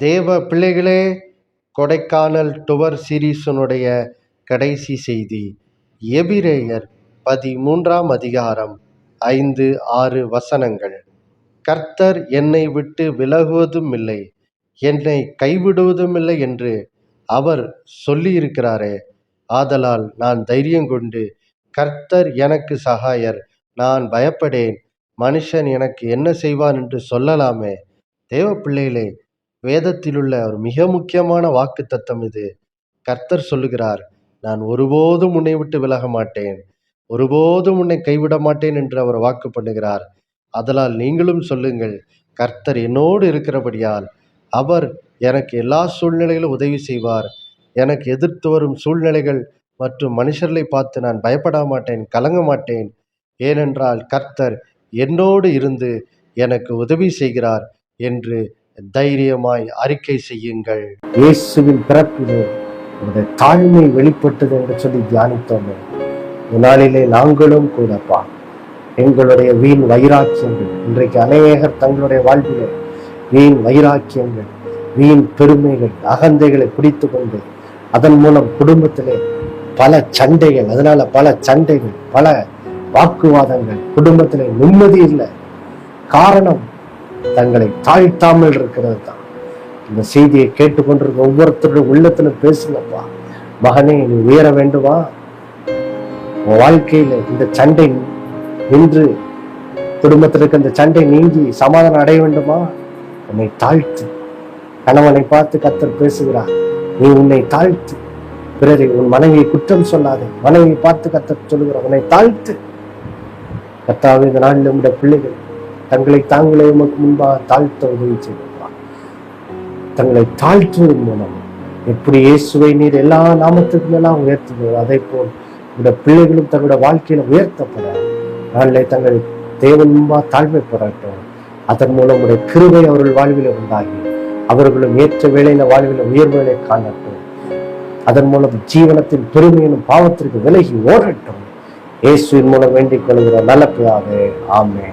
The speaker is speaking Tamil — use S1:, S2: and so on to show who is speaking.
S1: தேவ பிள்ளைகளே கொடைக்கானல் டுவர் சீரீஸனுடைய கடைசி செய்தி. எபிரேயர் பதிமூன்றாம் அதிகாரம் ஐந்து ஆறு வசனங்கள். கர்த்தர் என்னை விட்டு விலகுவதும் இல்லை என்னை கைவிடுவதும் இல்லை என்று அவர் சொல்லியிருக்கிறாரே. ஆதலால் நான் தைரியம் கொண்டு கர்த்தர் எனக்கு சகாயர் நான் பயப்படேன் மனுஷன் எனக்கு என்ன செய்வான் என்று சொல்லலாமே. தேவ பிள்ளைகளே வேதத்திலுள்ள ஒரு மிக முக்கியமான வாக்கு தத்தம் இது. கர்த்தர் சொல்லுகிறார் நான் ஒருபோதும் உன்னை விட்டு விலக மாட்டேன். ஒருபோதும் உன்னை கைவிட மாட்டேன் என்று அவர் வாக்கு பண்ணுகிறார். அதனால் நீங்களும் சொல்லுங்கள் கர்த்தர் என்னோடு இருக்கிறபடியால் அவர் எனக்கு எல்லா சூழ்நிலையிலும் உதவி செய்வார். எனக்கு எதிர்த்து வரும் சூழ்நிலைகள் மற்றும் மனுஷர்களை பார்த்து நான் பயப்பட மாட்டேன் கலங்க மாட்டேன். ஏனென்றால் கர்த்தர் என்னோடு இருந்து எனக்கு உதவி செய்கிறார் என்று தைரியமாய் அறிக்கை செய்யுங்கள்.
S2: இயேசுவின் பிறப்பிலே உங்களுடைய தாழ்மை வெளிப்பட்டது என்று சொல்லி தியானித்தோமே. நாளிலே நாங்களும் கூடப்பா எங்களுடைய வீண் வைராக்கியங்கள் இன்றைக்கு அநேகர் தங்களுடைய வாழ்விலே வீண் வைராக்கியங்கள் வீண் பெருமைகள் அகந்தைகளை பிடித்து கொண்டு அதன் மூலம் குடும்பத்திலே பல சண்டைகள் அதனால பல சண்டைகள் பல வாக்குவாதங்கள் குடும்பத்திலே நிம்மதி இல்லை. காரணம் தங்களை தாழ்த்தாமல் இருக்கிறது தான் இந்த செய்தியை கேட்டுக்கொண்டிருக்க ஒவ்வொருத்தருடைய உள்ளத்துல பேசுங்கப்பா. மகனே நீ உயர வேண்டுமா? உன் வாழ்க்கையில இந்த சண்டை நின்று குடும்பத்தில் இருக்க இந்த சண்டை நீங்கி சமாதானம் அடைய வேண்டுமா? உன்னை தாழ்த்து கணவனை பார்த்து கத்தர் பேசுகிறார். நீ உன்னை தாழ்த்து பிறரை உன் மனைவியை குற்றம் சொல்லாதே. மனைவியை பார்த்து கத்தர் சொல்லுகிறார் உன்னை தாழ்த்து. கத்தாவே இந்த நாளில் உடைய பிள்ளைகள் தங்களை தாங்களே உமக்கு முன்பாக தாழ்த்த உதவி செய்வார். தங்களை தாழ்த்துவதன் மூலம் எப்படி இயேசுவை நீர் எல்லா நாமத்துக்கும் எல்லாம் உயர்த்துகிறோம் அதே போல் இந்த பிள்ளைகளும் தங்களுடைய வாழ்க்கையில உயர்த்தப்பட நாளை தங்கள் தேவன் முன்பா தாழ்மைப்படட்டும் அதன் மூலம் உடைய கிருவை அவர்கள் வாழ்வில் உண்டாகி அவர்களும் ஏற்ற வேளையில வாழ்வில் உயர்வுகளை காணட்டும். அதன் மூலம் ஜீவனத்தின் பெருமையினும் பாவத்திற்கு விலகி ஓடட்டும். இயேசுவின் மூலம் வேண்டிக் கொள்கிற நல்ல பிதாவே ஆமே